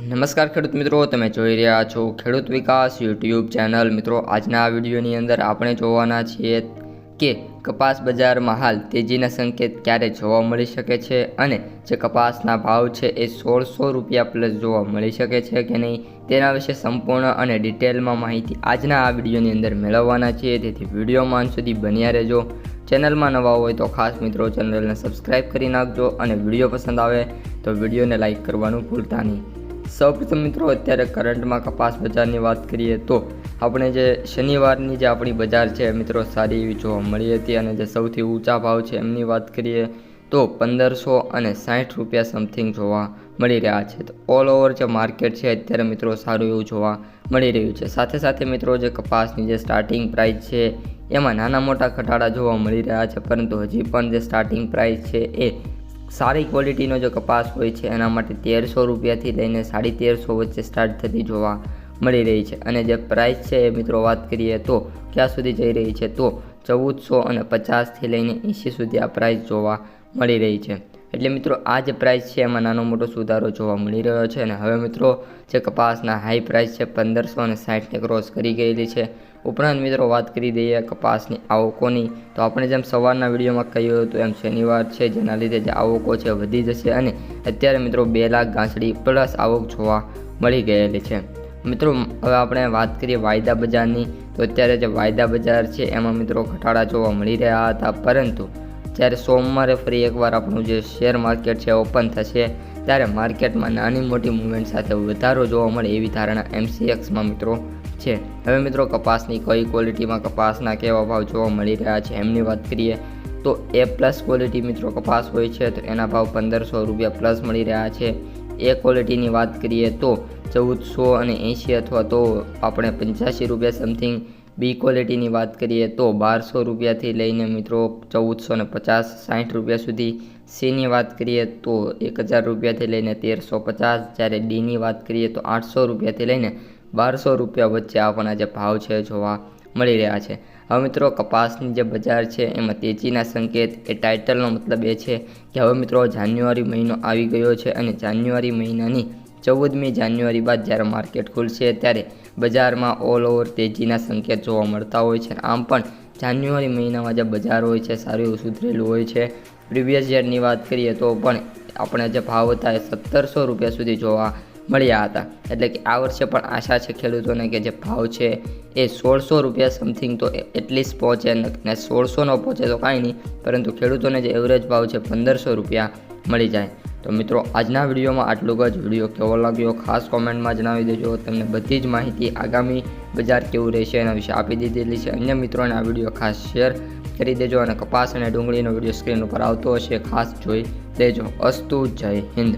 નમસ્કાર ખેડૂત મિત્રો, તમે જોઈ રહ્યા છો ખેડૂત વિકાસ યુટ્યુબ ચેનલ. મિત્રો, આજના આ વિડીયોની અંદર આપણે જોવાના છીએ કે કપાસ બજારમાં હાલ તેજીના સંકેત ક્યારે જોવા મળી શકે છે અને જે કપાસના ભાવ છે એ સોળસો રૂપિયા પ્લસ જોવા મળી શકે છે કે નહીં તેના વિશે સંપૂર્ણ અને ડિટેલમાં માહિતી આજના આ વિડીયોની અંદર મેળવવાના છીએ. તેથી વિડીયોમાં અંત સુધી બન્યા રહેજો. ચેનલમાં નવા હોય તો ખાસ મિત્રો ચેનલને સબસ્ક્રાઈબ કરી નાખજો અને વીડિયો પસંદ આવે તો વિડીયોને લાઇક કરવાનું ભૂલતા નહીં. સૌપ્રથમ મિત્રો, અત્યારે કરંટમાં કપાસ બજારની વાત કરીએ તો આપણે જે શનિવારની જે આપણી બજાર છે મિત્રો, સારી એવી જોવા મળી હતી અને જે સૌથી ઊંચા ભાવ છે એમની વાત કરીએ તો પંદરસો અને સાઠ રૂપિયા સમથિંગ જોવા મળી રહ્યા છે. તો ઓલ ઓવર જે માર્કેટ છે અત્યારે મિત્રો, સારું એવું જોવા મળી રહ્યું છે. સાથે સાથે મિત્રો, જે કપાસની જે સ્ટાર્ટિંગ પ્રાઇસ છે એમાં નાના મોટા ઘટાડા જોવા મળી રહ્યા છે, પરંતુ હજી પણ જે સ્ટાર્ટિંગ પ્રાઇસ છે એ સારી ક્વોલિટીનો જો કપાસ હોય છે, એના માટે તેરસો રૂપિયાથી લઈને સાડી તેરસો વચ્ચે સ્ટાર્ટ થતી જોવા મળી રહી છે. અને જે પ્રાઇસ છે એ મિત્રો વાત કરીએ તો ક્યાં સુધી જઈ રહી છે તો ચૌદસો અને પચાસથી લઈને એંસી સુધી આ પ્રાઇસ જોવા મળી રહી છે. એટલે મિત્રો, આ જે પ્રાઇસ છે એમાં નાનો મોટો સુધારો જોવા મળી રહ્યો છે અને હવે મિત્રો, જે કપાસના હાઈ પ્રાઇસ છે પંદરસો અને સાઠને ક્રોસ કરી ગયેલી છે. ઉપરાંત મિત્રો, વાત કરી દઈએ કપાસની આવકોની, તો આપણે જેમ સવારના વિડીયોમાં કહ્યું હતું, એમ શનિવાર છે, જેના લીધે જે આવકો છે વધી જશે અને અત્યારે મિત્રો બે લાખ ગાંસડી પ્લસ આવક જોવા મળી ગયેલી છે. મિત્રો, હવે આપણે વાત કરીએ વાયદા બજારની, તો અત્યારે જે વાયદા બજાર છે, એમાં મિત્રો ઘટાડા જોવા મળી રહ્યા હતા, પરંતુ જ્યારે સોમવારે ફરી એકવાર આપણું જે શેર માર્કેટ છે ઓપન થશે, ત્યારે માર્કેટમાં નાની મોટી મૂવમેન્ટ સાથે વધારો જોવા મળે એવી ધારણા એમસીએક્સમાં મિત્રો છે. હવે મિત્રો કપાસની કઈ ક્વોલિટીમાં કપાસના કેવા ભાવ જોવા મળી રહ્યા છે એમની વાત કરીએ, તો એ પ્લસ ક્વોલિટી મિત્રો કપાસ હોય છે તો એના ભાવ પંદરસો રૂપિયા પ્લસ મળી રહ્યા છે. એ ક્વોલિટીની વાત કરીએ તો ચૌદસો અને એંશી અથવા તો આપણે પંચ્યાસી રૂપિયા સમથિંગ બી ક્વોલિટીની વાત કરીએ તો બારસો રૂપિયાથી લઈને મિત્રો ચૌદસો ને પચાસ સાઠ રૂપિયા સુધી સીની વાત કરીએ તો એક હજાર રૂપિયાથી લઈને તેરસો પચાસ. જ્યારે ડીની વાત કરીએ તો આઠસો રૂપિયાથી લઈને બારસો રૂપિયા વચ્ચે આપણને જે ભાવ છે જોવા મળી રહ્યા છે. હવે મિત્રો કપાસની જે બજાર છે એમાં તેજીના સંકેત, એ ટાઇટલનો મતલબ એ છે કે હવે મિત્રો જાન્યુઆરી મહિનો આવી ગયો છે અને જાન્યુઆરી મહિનાની ચૌદમી જાન્યુઆરી બાદ જ્યારે માર્કેટ ખુલશે ત્યારે બજારમાં ઓલ ઓવર તેજીના સંકેત જોવા મળતા હોય છે. આમ પણ જાન્યુઆરી મહિનામાં જે બજાર હોય છે, સારું એવું સુધરેલું હોય છે. પ્રીવિયસ યરની વાત કરીએ તો પણ આપણે જે ભાવ હતા એ સત્તરસો રૂપિયા સુધી જોવા મળ્યા હતા. એટલે કે આ વર્ષે પણ આશા છે ખેડૂતોને કે જે ભાવ છે એ સોળસો રૂપિયા સમથિંગ તો એટલીસ્ટ પહોંચે ને સોળસો ન પહોંચે તો કાંઈ નહીં, પરંતુ ખેડૂતોને જે એવરેજ ભાવ છે પંદરસો રૂપિયા મળી જાય. તો મિત્રો, આજના વિડીયોમાં આટલું જ. વીડિયો કેવો લાગ્યો ખાસ કોમેન્ટમાં જણાવી દેજો. તમને બધી જ માહિતી આગામી બજાર કેવું રહેશે એના વિશે આપી દીધેલી છે. અન્ય મિત્રોને આ વીડિયો ખાસ શેર કરી દેજો અને કપાસ અને ડુંગળીનો વીડિયો સ્ક્રીન ઉપર આવતો હશે. ખાસ જોઈ લેજો. અસ્તુ જય હિન્દ.